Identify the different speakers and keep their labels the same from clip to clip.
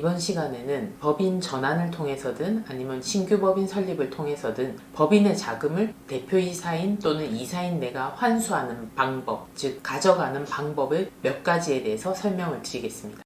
Speaker 1: 이번 시간에는 법인 전환을 통해서든 아니면 신규 법인 설립을 통해서든 법인의 자금을 대표이사인 또는 이사인 내가 환수하는 방법, 즉 가져가는 방법을 몇 가지에 대해서 설명을 드리겠습니다.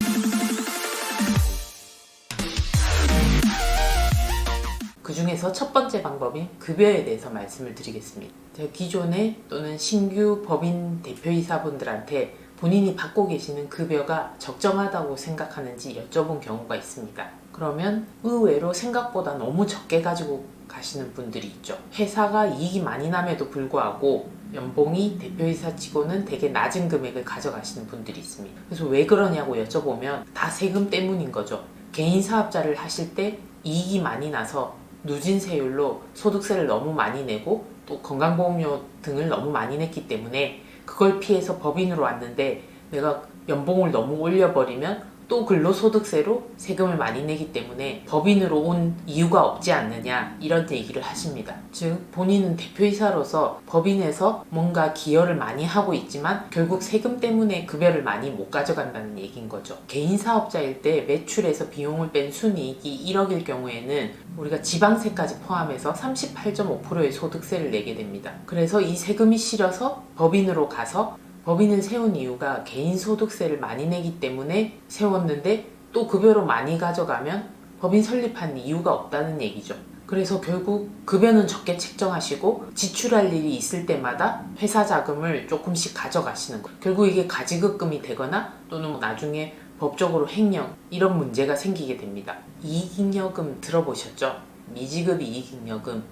Speaker 1: 그 중에서 첫 번째 방법인 급여에 대해서 말씀을 드리겠습니다. 기존에 또는 신규 법인 대표이사분들한테 본인이 받고 계시는 급여가 적정하다고 생각하는지 여쭤본 경우가 있습니다. 그러면 의외로 생각보다 너무 적게 가지고 가시는 분들이 있죠. 회사가 이익이 많이 남에도 불구하고 연봉이 대표이사 치고는 되게 낮은 금액을 가져가시는 분들이 있습니다. 그래서 왜 그러냐고 여쭤보면 다 세금 때문인 거죠. 개인 사업자를 하실 때 이익이 많이 나서 누진세율로 소득세를 너무 많이 내고 또 건강보험료 등을 너무 많이 냈기 때문에 그걸 피해서 법인으로 왔는데 내가 연봉을 너무 올려버리면 또 근로소득세로 세금을 많이 내기 때문에 법인으로 온 이유가 없지 않느냐 이런 얘기를 하십니다. 즉 본인은 대표이사로서 법인에서 뭔가 기여를 많이 하고 있지만 결국 세금 때문에 급여를 많이 못 가져간다는 얘기인 거죠. 개인 사업자일 때 매출에서 비용을 뺀 순이익이 1억일 경우에는 우리가 지방세까지 포함해서 38.5%의 소득세를 내게 됩니다. 그래서 이 세금이 실어서 법인으로 가서 법인을 세운 이유가 개인 소득세를 많이 내기 때문에 세웠는데 또 급여로 많이 가져가면 법인 설립한 이유가 없다는 얘기죠. 그래서 결국 급여는 적게 책정하시고 지출할 일이 있을 때마다 회사 자금을 조금씩 가져가시는 거예요. 결국 이게 가지급금이 되거나 또는 뭐 나중에 법적으로 횡령 이런 문제가 생기게 됩니다. 이익잉여금 들어보셨죠? 미지급 이익잉여금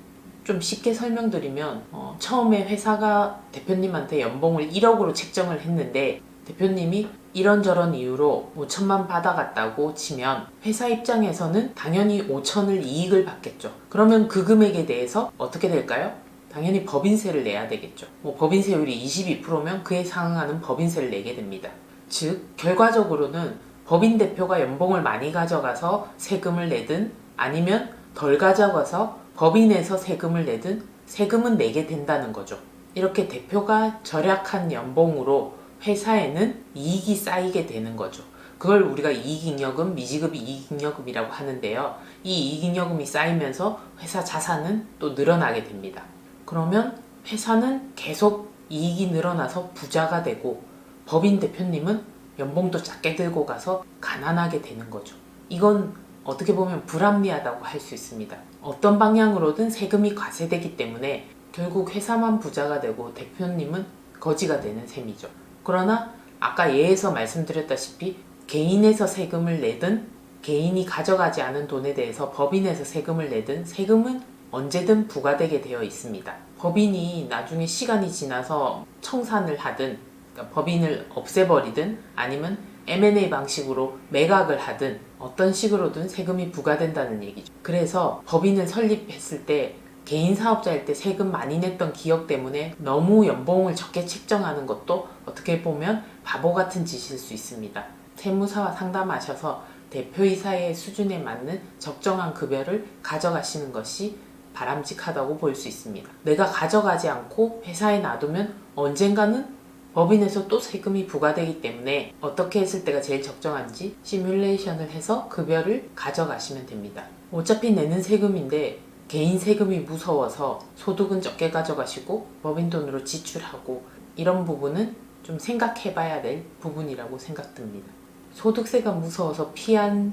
Speaker 1: 좀 쉽게 설명드리면 어, 처음에 회사가 대표님한테 연봉을 1억으로 책정을 했는데 대표님이 이런저런 이유로 5천만 받아갔다고 치면 회사 입장에서는 당연히 5천을 이익을 받겠죠. 그러면 그 금액에 대해서 어떻게 될까요? 당연히 법인세를 내야 되겠죠. 뭐 법인세율이 22%면 그에 상응하는 법인세를 내게 됩니다. 즉 결과적으로는 법인 대표가 연봉을 많이 가져가서 세금을 내든 아니면 덜 가져가서 법인에서 세금을 내든 세금은 내게 된다는 거죠. 이렇게 대표가 절약한 연봉으로 회사에는 이익이 쌓이게 되는 거죠. 그걸 우리가 이익잉여금, 미지급 이익잉여금이라고 하는데요. 이 이익잉여금이 쌓이면서 회사 자산은 또 늘어나게 됩니다. 그러면 회사는 계속 이익이 늘어나서 부자가 되고 법인 대표님은 연봉도 작게 들고 가서 가난하게 되는 거죠. 이건 어떻게 보면 불합리하다고 할 수 있습니다. 어떤 방향으로든 세금이 과세되기 때문에 결국 회사만 부자가 되고 대표님은 거지가 되는 셈이죠. 그러나 아까 예에서 말씀드렸다시피 개인에서 세금을 내든 개인이 가져가지 않은 돈에 대해서 법인에서 세금을 내든 세금은 언제든 부과되게 되어 있습니다. 법인이 나중에 시간이 지나서 청산을 하든 그러니까 법인을 없애버리든 아니면 M&A 방식으로 매각을 하든 어떤 식으로든 세금이 부과된다는 얘기죠. 그래서 법인을 설립했을 때 개인 사업자일 때 세금 많이 냈던 기억 때문에 너무 연봉을 적게 책정하는 것도 어떻게 보면 바보 같은 짓일 수 있습니다. 세무사와 상담하셔서 대표이사의 수준에 맞는 적정한 급여를 가져가시는 것이 바람직하다고 볼 수 있습니다. 내가 가져가지 않고 회사에 놔두면 언젠가는 법인에서 또 세금이 부과되기 때문에 어떻게 했을 때가 제일 적정한지 시뮬레이션을 해서 급여를 가져가시면 됩니다. 어차피 내는 세금인데 개인 세금이 무서워서 소득은 적게 가져가시고 법인 돈으로 지출하고 이런 부분은 좀 생각해 봐야 될 부분이라고 생각됩니다. 소득세가 무서워서 피한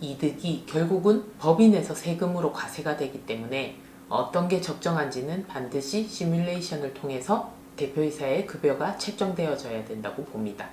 Speaker 1: 이득이 결국은 법인에서 세금으로 과세가 되기 때문에 어떤 게 적정한지는 반드시 시뮬레이션을 통해서 대표이사의 급여가 책정되어져야 된다고 봅니다.